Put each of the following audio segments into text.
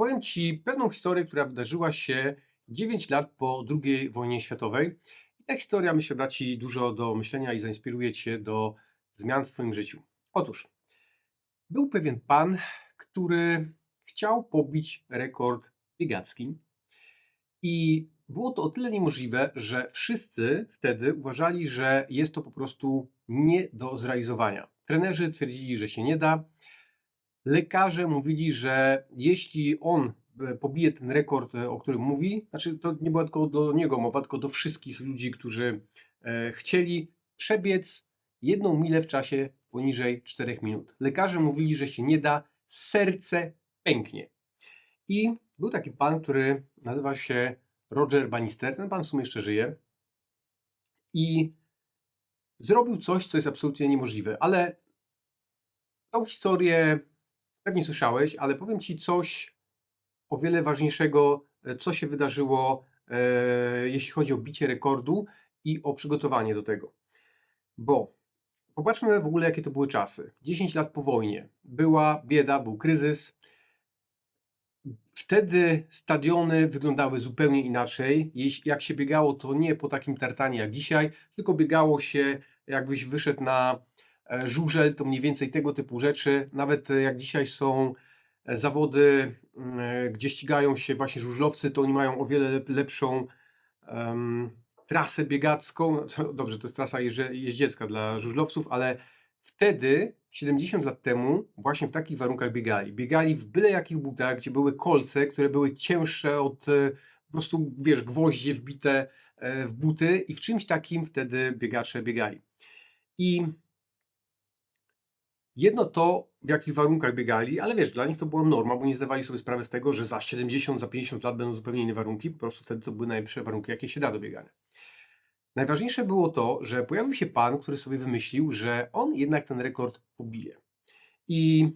opowiem Ci pewną historię, która wydarzyła się 9 lat po II wojnie światowej. I ta historia, myślę, da Ci dużo do myślenia i zainspiruje Cię do zmian w Twoim życiu. Otóż, był pewien pan, który chciał pobić rekord biegacki i było to o tyle niemożliwe, że wszyscy wtedy uważali, że jest to po prostu nie do zrealizowania. Trenerzy twierdzili, że się nie da. Lekarze mówili, że jeśli on e, pobije ten rekord, e, o którym mówi, znaczy to nie była tylko do niego mowa, tylko do wszystkich ludzi, którzy e, chcieli przebiec jedną milę w czasie poniżej 4 minut. Lekarze mówili, że się nie da, serce pęknie. I był taki pan, który nazywa się Roger Bannister. Ten pan w sumie jeszcze żyje. I zrobił coś, co jest absolutnie niemożliwe. Ale tą historię pewnie słyszałeś, ale powiem ci coś o wiele ważniejszego, e, co się wydarzyło, e, jeśli chodzi o bicie rekordu i o przygotowanie do tego. Bo popatrzmy w ogóle, jakie to były czasy. 10 lat po wojnie. Była bieda, był kryzys. Wtedy stadiony wyglądały zupełnie inaczej. Jak się biegało, to nie po takim tartanie jak dzisiaj, tylko biegało się, jakbyś wyszedł na żużel, to mniej więcej tego typu rzeczy. Nawet e, jak dzisiaj są e, zawody, mm, e, gdzie ścigają się właśnie żużlowcy, to oni mają o wiele lep- lepszą em, trasę biegacką. No Dobrze, to jest trasa jeździe, jeździecka dla żużlowców, ale wtedy, 70 lat temu, właśnie w takich warunkach biegali. Biegali w byle jakich butach, gdzie były kolce, które były cięższe od e, po prostu, wiesz, gwoździe wbite e, w buty i w czymś takim wtedy biegacze biegali. I jedno to, w jakich warunkach biegali, ale wiesz, dla nich to była norma, bo nie zdawali sobie sprawy z tego, że za 70, za 50 lat będą zupełnie inne warunki, po prostu wtedy to były najlepsze warunki, jakie się da do biegania. Najważniejsze było to, że pojawił się pan, który sobie wymyślił, że on jednak ten rekord pobije. I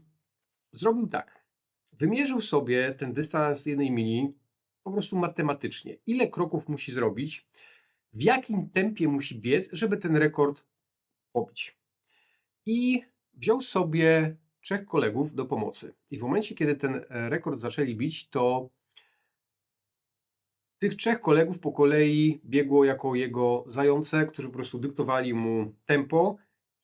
zrobił tak. Wymierzył sobie ten dystans jednej mili po prostu matematycznie. Ile kroków musi zrobić, w jakim tempie musi biec, żeby ten rekord pobić. I wziął sobie trzech kolegów do pomocy. I w momencie, kiedy ten e, rekord zaczęli bić, to tych trzech kolegów po kolei biegło jako jego zające, którzy po prostu dyktowali mu tempo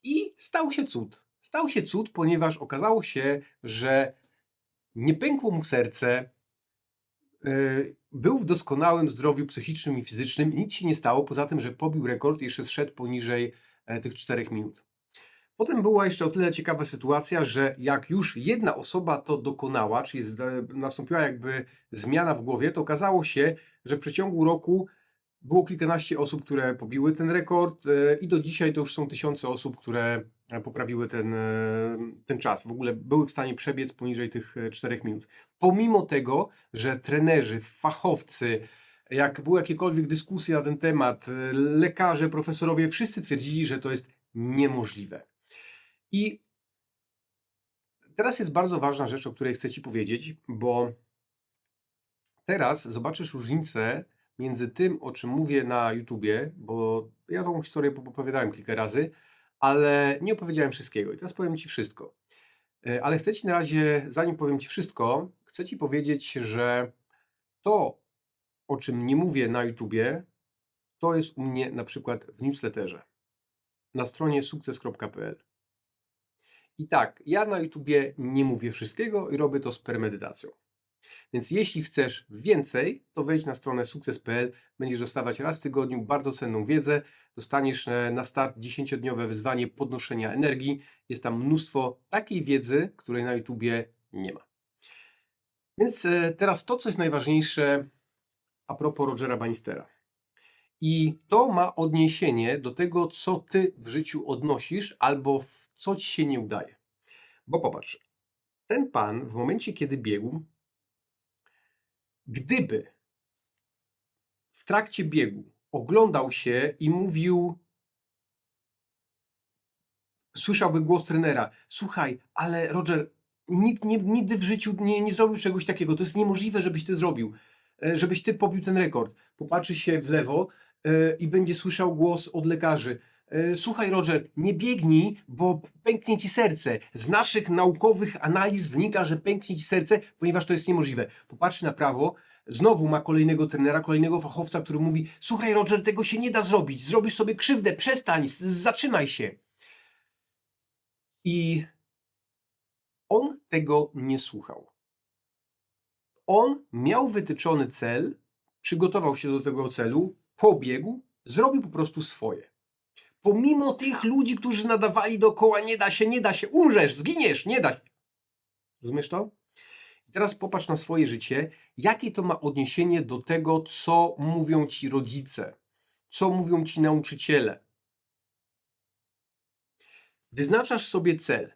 i stał się cud. Stał się cud, ponieważ okazało się, że nie pękło mu serce, yy, był w doskonałym zdrowiu psychicznym i fizycznym, nic się nie stało, poza tym, że pobił rekord i jeszcze zszedł poniżej e, tych 4 minut. Potem była jeszcze o tyle ciekawa sytuacja, że jak już jedna osoba to dokonała, czyli nastąpiła jakby zmiana w głowie, to okazało się, że w przeciągu roku było kilkanaście osób, które pobiły ten rekord e, i do dzisiaj to już są tysiące osób, które e, poprawiły ten, e, ten czas. W ogóle były w stanie przebiec poniżej tych 4 minut. Pomimo tego, że trenerzy, fachowcy, jak były jakiekolwiek dyskusje na ten temat, lekarze, profesorowie, wszyscy twierdzili, że to jest niemożliwe. I teraz jest bardzo ważna rzecz, o której chcę Ci powiedzieć, bo teraz zobaczysz różnicę między tym, o czym mówię na YouTubie, bo ja tą historię opowiadałem kilka razy, ale nie opowiedziałem wszystkiego. I teraz powiem Ci wszystko. E, Ale chcę Ci na razie, zanim powiem Ci wszystko, chcę Ci powiedzieć, że to, o czym nie mówię na YouTubie, to jest u mnie na przykład w newsletterze na stronie sukces.pl. I tak, ja na YouTubie nie mówię wszystkiego i robię to z premedytacją. Więc jeśli chcesz więcej, to wejdź na stronę sukces.pl, będziesz dostawać raz w tygodniu bardzo cenną wiedzę, dostaniesz e, na start 10-dniowe wyzwanie podnoszenia energii. Jest tam mnóstwo takiej wiedzy, której na YouTubie nie ma. Więc e, teraz to, co jest najważniejsze a propos Rogera Bannistera. I to ma odniesienie do tego, co ty w życiu odnosisz albo w co ci się nie udaje. Bo popatrz, ten pan w momencie, kiedy biegł, gdyby w trakcie biegu oglądał się i mówił, słyszałby głos trenera: Słuchaj, ale Roger, nikt nie, nigdy w życiu nie, nie zrobił czegoś takiego. To jest niemożliwe, żebyś ty zrobił, e, żebyś ty pobił ten rekord. Popatrzy się w lewo e, i będzie słyszał głos od lekarzy. E, słuchaj Roger, nie biegnij, bo pęknie ci serce. Z naszych naukowych analiz wynika, że pęknie ci serce, ponieważ to jest niemożliwe. Popatrzy na prawo, znowu ma kolejnego trenera, kolejnego fachowca, który mówi, słuchaj Roger, tego się nie da zrobić, zrobisz sobie krzywdę, przestań, zatrzymaj się. I on tego nie słuchał. On miał wytyczony cel, przygotował się do tego celu, pobiegł, zrobił po prostu swoje. Pomimo tych ludzi, którzy nadawali dookoła, nie da się, nie da się, umrzesz, zginiesz, nie da się. Rozumiesz to? I teraz popatrz na swoje życie, jakie to ma odniesienie do tego, co mówią ci rodzice, co mówią ci nauczyciele. Wyznaczasz sobie cel.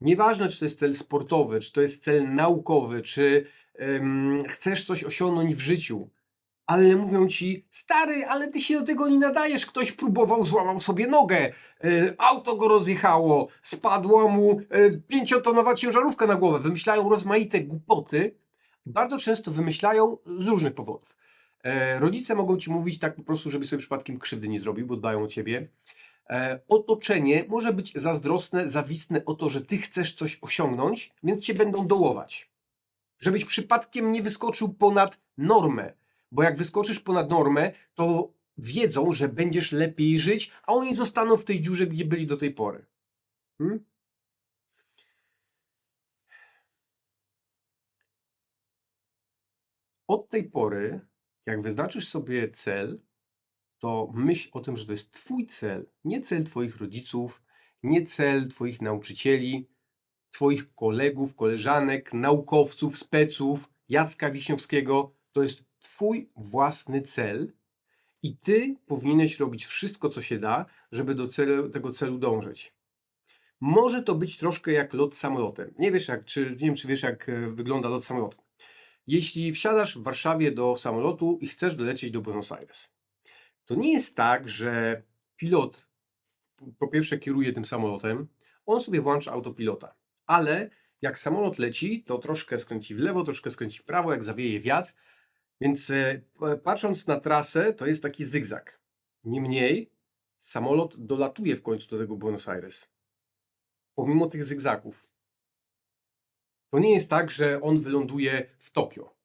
Nieważne, czy to jest cel sportowy, czy to jest cel naukowy, czy em, chcesz coś osiągnąć w życiu, ale mówią ci, stary, ale ty się do tego nie nadajesz. Ktoś próbował, złamał sobie nogę, e, auto go rozjechało, spadła mu e, pięciotonowa ciężarówka na głowę. Wymyślają rozmaite głupoty. Bardzo często wymyślają z różnych powodów. E, rodzice mogą ci mówić tak po prostu, żeby sobie przypadkiem krzywdy nie zrobił, bo dbają o ciebie. E, otoczenie może być zazdrosne, zawistne o to, że ty chcesz coś osiągnąć, więc cię będą dołować. Żebyś przypadkiem nie wyskoczył ponad normę. Bo jak wyskoczysz ponad normę, to wiedzą, że będziesz lepiej żyć, a oni zostaną w tej dziurze, gdzie byli do tej pory. Hmm? Od tej pory, jak wyznaczysz sobie cel, to myśl o tym, że to jest Twój cel, nie cel Twoich rodziców, nie cel Twoich nauczycieli, Twoich kolegów, koleżanek, naukowców, speców, Jacka Wiśniowskiego. To jest Twój własny cel i Ty powinieneś robić wszystko, co się da, żeby do celu, tego celu dążyć. Może to być troszkę jak lot samolotem. Nie wiesz, jak, czy, nie wiem, czy wiesz, jak e, wygląda lot samolotem. Jeśli wsiadasz w Warszawie do samolotu i chcesz dolecieć do Buenos Aires, to nie jest tak, że pilot po pierwsze kieruje tym samolotem, on sobie włącza autopilota, ale jak samolot leci, to troszkę skręci w lewo, troszkę skręci w prawo, jak zawieje wiatr, więc e, patrząc na trasę, to jest taki zygzak. Niemniej samolot dolatuje w końcu do tego Buenos Aires, pomimo tych zygzaków. To nie jest tak, że on wyląduje w Tokio.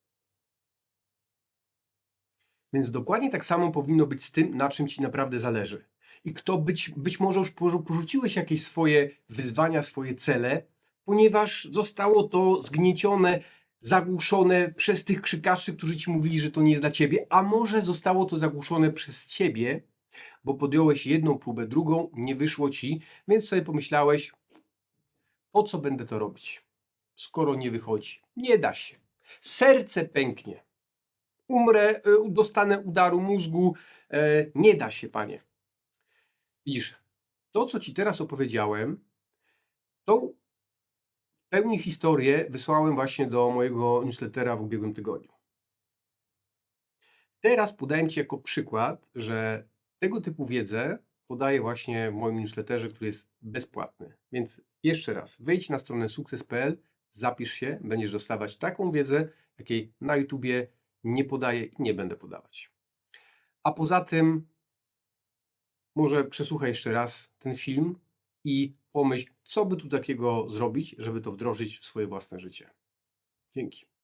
Więc dokładnie tak samo powinno być z tym, na czym ci naprawdę zależy. I kto być, być może już porzu- porzuciłeś jakieś swoje wyzwania, swoje cele, ponieważ zostało to zgniecione, zagłuszone przez tych krzykaczy, którzy ci mówili, że to nie jest dla ciebie, a może zostało to zagłuszone przez ciebie, bo podjąłeś jedną próbę, drugą, nie wyszło ci, więc sobie pomyślałeś, po co będę to robić, skoro nie wychodzi. Nie da się. Serce pęknie umrę, y, dostanę udaru mózgu. E, Nie da się, panie. Widzisz, to co ci teraz opowiedziałem, w pełni historię wysłałem właśnie do mojego newslettera w ubiegłym tygodniu. Teraz podaję ci jako przykład, że tego typu wiedzę podaję właśnie w moim newsletterze, który jest bezpłatny. Więc jeszcze raz, wejdź na stronę sukces.pl, zapisz się, będziesz dostawać taką wiedzę, jakiej na YouTubie nie podaję i nie będę podawać. A poza tym, może przesłuchaj jeszcze raz ten film i pomyśl, co by tu takiego zrobić, żeby to wdrożyć w swoje własne życie. Dzięki.